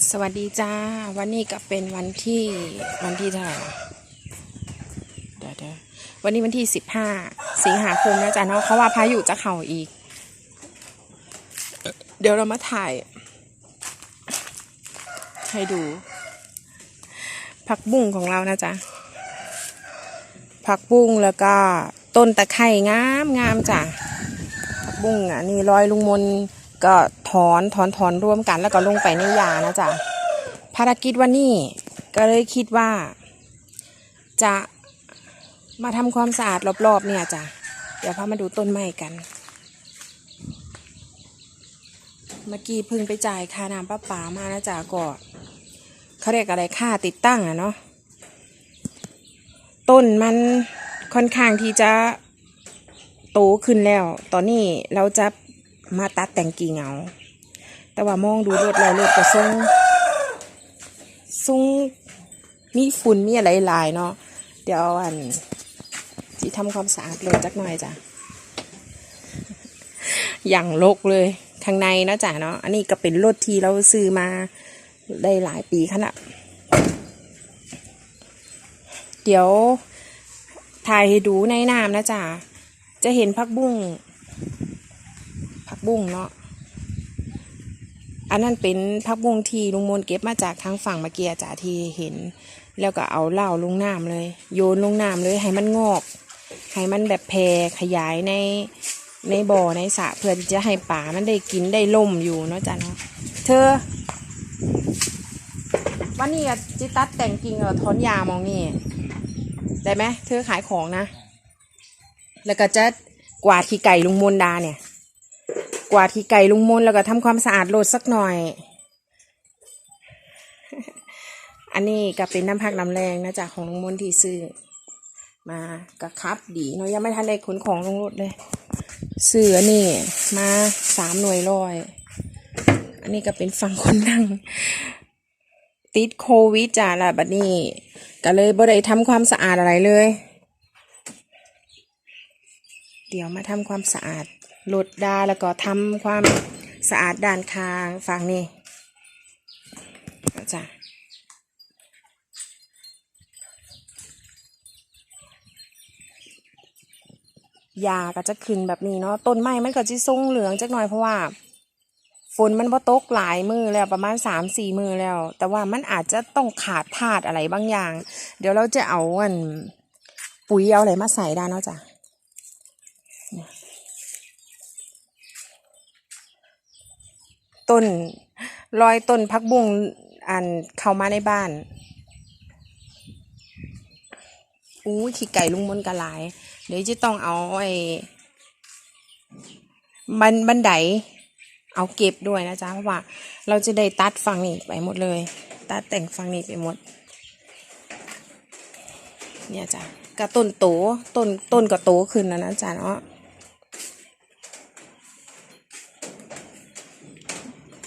สวัสดีจ้า วันนี้ก็เป็นวันที่วันที่เท่าไหร่เดี๋ยวเดี๋ยววันนี้วันที่สิบห้าสิงหาคมนะจ๊ะเนาะเขาว่าพายุจะเข่าอีก เดี๋ยวเรามาถ่าย ให้ดู ผักบุ้งของเรานะจ๊ะผักบุ้งแล้วก็ต้นตะไคร่งามงามจ้ะผักบุ้งอะนี่รอยลุงมน ก็ถอนถอนถอนรวมกันแล้วก็ลงไปในยานะจ๊ะภารกิจวันนี้ก็เลยคิดว่า จะมาทำความสะอาดรอบๆเนี่ยจ้ะเดี๋ยวพามาดูต้นไม้กัน เมื่อกี้พิ่งไปจ่ายค่าน้ำประปามานะจ๊ะก็เขาเรียกอะไรค่าติดตั้งอะเนาะต้นมันค่อนข้างที่จะโตขึ้นแล้ว ตอนนี้เราจะ มาตัดแต่งกิ่งเอาแต่ว่ามองดูรถเรารถก็ทรงทรงมีฝุ่นมีอะไรหลายเนาะเดี๋ยวอันจีทำความสะอาดรถจักหน่อยจ้ะอย่างลกเลยข้างในนะจ้ะเนาะอันนี้ก็เป็นรถที่เราซื้อมาได้หลายปีขนาดเดี๋ยวถ่ายให้ดูในน้ำนะจ๊ะจะเห็นผักบุ้ง บุ้งเนาะอันนั้นเป็นผักบุ้งที่ลุงมนเก็บมาจากทางฝั่งมื่อกี้จ้ะที่เห็น แล้วก็เอาเหล้าลงน้ำเลย โยนลงน้ำเลยให้มันงอกให้มันแบบแพร่ขยายในในบ่อในสระเพื่อที่จะให้ป่ามันได้กินได้ล่มอยู่เนาะจ้ะเนาะเธอ วันนี้จิตัดแต่งกิ่งเออถอนยามองนี่ได้ไหมเธอขายของนะ แล้วก็จะกวาดขี้ไก่ลุงมนดาเนี่ย กวาดขี้ไก่ลุงมนแล้วก็ทำความสะอาดโหลดสักหน่อย อันนี้ก็เป็นน้ำพักน้ำแรงนะจากของลุงมนที่ซื้อ มาก็ครับดีเนาะยังไม่ทันได้ขนของลงรถเลยซื้อนนี้มาสามหน่วยร้อย อันนี้ก็เป็นฝั่งคนนั่ง ติดโควิดจ้าละบัดนี้ก็เลยบ่ได้ทำความสะอาดอะไรเลย เดี๋ยวมาทำความสะอาด หลดดาแล้วก็ทำความสะอาดด้านคางฝั่งนี้นะจ้ะยาก็จะขึ้นแบบนี้เนาะต้นไม้มันก็จะทรงเหลืองจักหน่อยเพราะว่า ฝนมันพอตกหลายมือแล้วประมาณสามสี่มือแล้ว แต่ว่ามันอาจจะต้องขาดธาตุอะไรบางอย่าง เดี๋ยวเราจะเอาอันปุ๋ยเอาอะไรมาใส่ได้เนาะจ้ะเนี่ย ต้นรอยต้นพักบุ้งอันเข้ามาในบ้านอู้ขี้ไก่ลุงมนกระหลาย เดี๋ยวจะต้องเอาไอ้บันบันไดเอาเก็บด้วยนะจ๊ะเพราะว่า เราจะได้ตัดฝั่งนี้ไปหมดเลย ตัดแต่งฝั่งนี้ไปหมด เนี่ยจ้ะกระต้นโตต้นต้นก็โตขึ้นแล้วนะจ๊ะเนาะ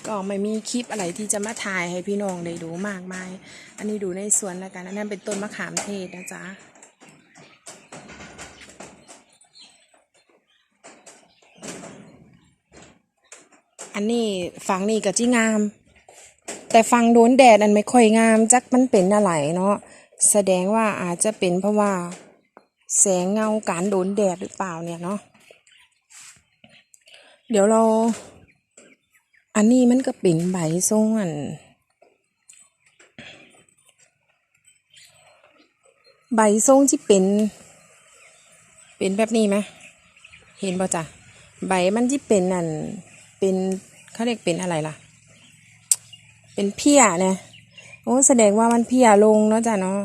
ก็ไม่มีคลิปอะไรที่จะมาถ่ายให้พี่น้องได้ดูมากมาย อันนี้ดูในสวนแล้วกัน อันนั้นเป็นต้นมะขามเทศนะจ๊ะอันนี้ฟังนี่ก็จีงาม แต่ฟังโดนแดดอันไม่ค่อยงาม จักมันเป็นอะไรเนาะแสดงว่าอาจจะเป็นเพราะว่า แสงเงาการโดนแดดหรือเปล่าเนี่ยเนาะเดี๋ยวเรา อันนี้มันก็เป็นใบทรงอันใบทรงที่เป็น เป็นแบบนี้ไหมเห็นป่ะจ๊ะใบมันที่เป็นอันเป็นเขาเรียกเป็นอะไรล่ะ เป็นเพี้ยเนี่ยโอ้แสดงว่ามันเพี้ยลงเนาะจ้ะเนาะ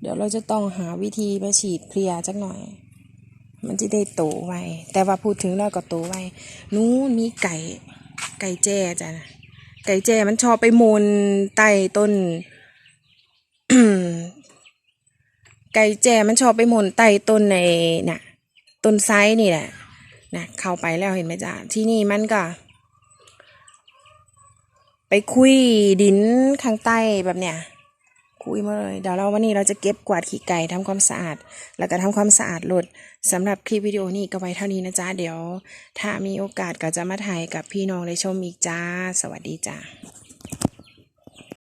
เดี๋ยวเราจะต้องหาวิธีไปฉีดเพลียจักหน่อย มันจะได้โตไวแต่ว่าพูดถึงแล้วก็โตไวนู้นมีไก่ ไก่แจ้จ้ะไก่แจ้มันชอบไปมนใต้ต้นไก่แจ้มันชอบไปมนใต้ต้นในน่ะต้นไซนี่แหละนะเข้าไปแล้วเห็นไหมจ๊ะที่นี่มันก็ ไปคุยดินข้างใต้แบบเนี้ย คุยมาเลย เดี๋ยวเราวันนี้เราจะเก็บกวาดขี้ไก่ทำความสะอาด แล้วก็ทำความสะอาดรถสำหรับคลิปวิดีโอนี้ก็ไว้เท่านี้นะจ๊ะ เดี๋ยว ถ้ามีโอกาสก็จะมาถ่ายกับพี่น้องได้ชมอีกจ้า สวัสดีจ้า